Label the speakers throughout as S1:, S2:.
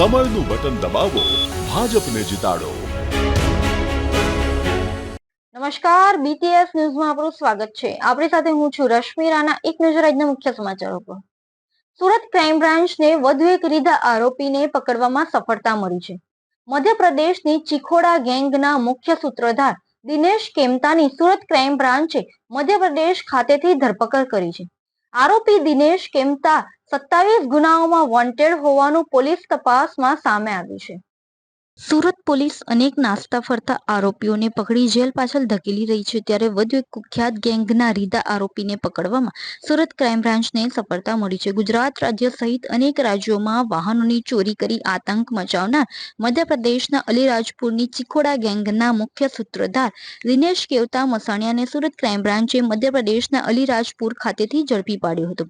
S1: કમળનું button દબાવો, ભાજપને જીતાડો.
S2: નમસ્કાર બીટીએસ ન્યૂઝમાં આપનું સ્વાગત છે. આપણી સાથે હું છું રશ્મિ રાણા. એક નજર આજના મુખ્ય સમાચારો પર. સુરત ક્રાઇમ બ્રાન્ચને વધુ એક રીધા આરોપીને પકડવામાં સફળતા મળી છે. મધ્યપ્રદેશની ચિખોડા ગેંગના મુખ્ય સૂત્રધાર દિનેશ કેમતાની સુરત ક્રાઇમ બ્રાન્ચે મધ્યપ્રદેશ ખાતેથી ધરપકડ કરી છે. આરોપી દિનેશ કેમતા સત્તાવીસ ગુનાઓમાં વોન્ટેડ હોવાનું પોલીસ તપાસમાં સામે આવ્યું છે. સુરત પોલીસ અનેક નાસ્તા ફરતા આરોપીઓને પકડી જેલ પાછળ ધકેલી રહી છે. ત્યારે વધુ એક કુખ્યાત ગેંગના રીધા આરોપીને પકડવામાં સુરત ક્રાઇમ બ્રાન્ચને સફળતા મળી છે. ગુજરાત રાજ્ય સહિત અનેક રાજ્યોમાં વાહનોની ચોરી કરી આતંક મચાવનાર મધ્યપ્રદેશના અલીરાજપુરની ચિખોડા ગેંગના મુખ્ય સૂત્રધાર દિનેશ કેવતા મસાણિયાને સુરત ક્રાઇમ બ્રાન્ચે મધ્યપ્રદેશના અલીરાજપુર ખાતેથી ઝડપી પાડ્યો હતો.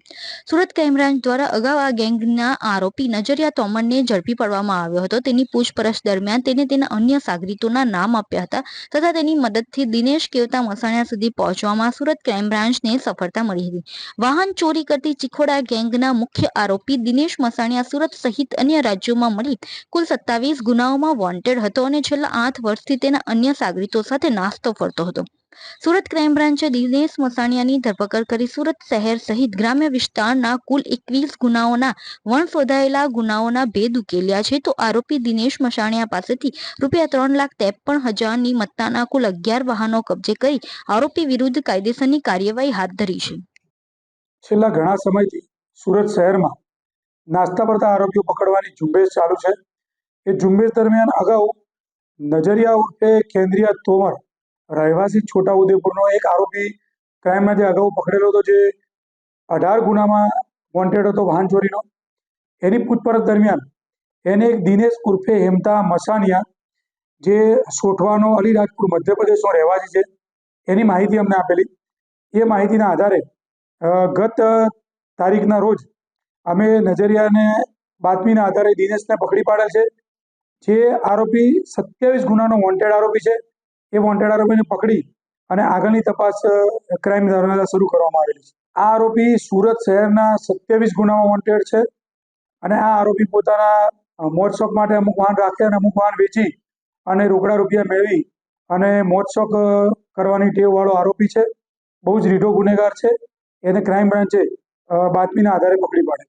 S2: સુરત ક્રાઇમ બ્રાન્ચ દ્વારા અગાઉ આ ગેંગના આરોપી નજરિયા તોમરને ઝડપી પાડવામાં આવ્યો હતો. તેની પૂછપરછ દરમિયાન તેને તેના અન્ય સાગરીતોના નામ આપ્યા હતા તથા તેની મદદથી દિનેશ કેવતા મસાણિયા સુધી પહોંચવામાં સુરત ક્રાઇમ બ્રાન્ચને સફળતા મળી હતી. વાહન ચોરી કરતી ચિખોડા ગેંગના મુખ્ય આરોપી દિનેશ મસાણિયા સુરત સહિત અન્ય રાજ્યોમાં મળી કુલ સત્તાવીસ ગુનાઓમાં વોન્ટેડ હતો અને છેલ્લા આઠ વર્ષથી તેના અન્ય સાગરીતો સાથે નાસ્તો ફરતો હતો. સુરત ક્રાઇમ બ્રાન્ચે દિનેશ મસાણિયાની ધરપકડ કરી સુરત શહેર સહિત ગ્રામ્ય વિસ્તારના કુલ એકવીસ ગુનાઓના, વણ શોધાયેલા ગુનાઓના ભેદ ઉકેલ્યા છે. તો આરોપી દિનેશ મસાણિયા પાસેથી રૂપિયા ત્રણ લાખ ત્રેપન હજારની મત્તાના કુલ અગિયાર વાહનો કબજે કરી આરોપી વિરુદ્ધ કાયદેસરની કાર્યવાહી હાથ ધરી છે.
S3: છેલ્લા ઘણા સમયથી સુરત શહેરમાં નાસ્તા પડતા આરોપીઓ પકડવાની ઝુંબેશ ચાલુ છે. એ ઝુંબેશ દરમિયાન અગાઉ નજરિયા ઉર્ફે કેન્દ્રીય તોમર રહેવાસી છોટાઉદેપુરનો એક આરોપી ક્રાઇમમાં જે અગાઉ પકડેલો હતો જે અઢાર ગુનામાં વોન્ટેડ હતો વાહન ચોરીનો. એની પૂછપરછ દરમિયાન એને એક દિનેશ ઉર્ફે હેમતા મસાનિયા, જે સોઠવાનો અલીરાજપુર મધ્યપ્રદેશનો રહેવાસી છે, એની માહિતી અમને આપેલી. એ માહિતીના આધારે ગત તારીખના રોજ અમે નજરિયાને બાતમીના આધારે દિનેશને પકડી પાડેલ છે. જે આરોપી સત્યાવીસ ગુનાનો વોન્ટેડ આરોપી છે. એ વોન્ટેડ આરોપીને પકડી અને આગળની તપાસ ક્રાઇમ દ્વારા શરૂ કરવામાં આવેલી છે. આ આરોપી સુરત શહેરના સત્યાવીસ ગુનામાં વોન્ટેડ છે અને આ આરોપી પોતાના અ, માટે અમુક વાહન રાખે અને અમુક વાહન વેચી અને રોકડા રૂપિયા મેળવી અને મોજ શોખ અ, કરવાની ટેવવાળો આરોપી છે. બહુ જ રીઢો ગુનેગાર છે. એને ક્રાઇમ બ્રાન્ચે બાતમીના આધારે પકડી પાડે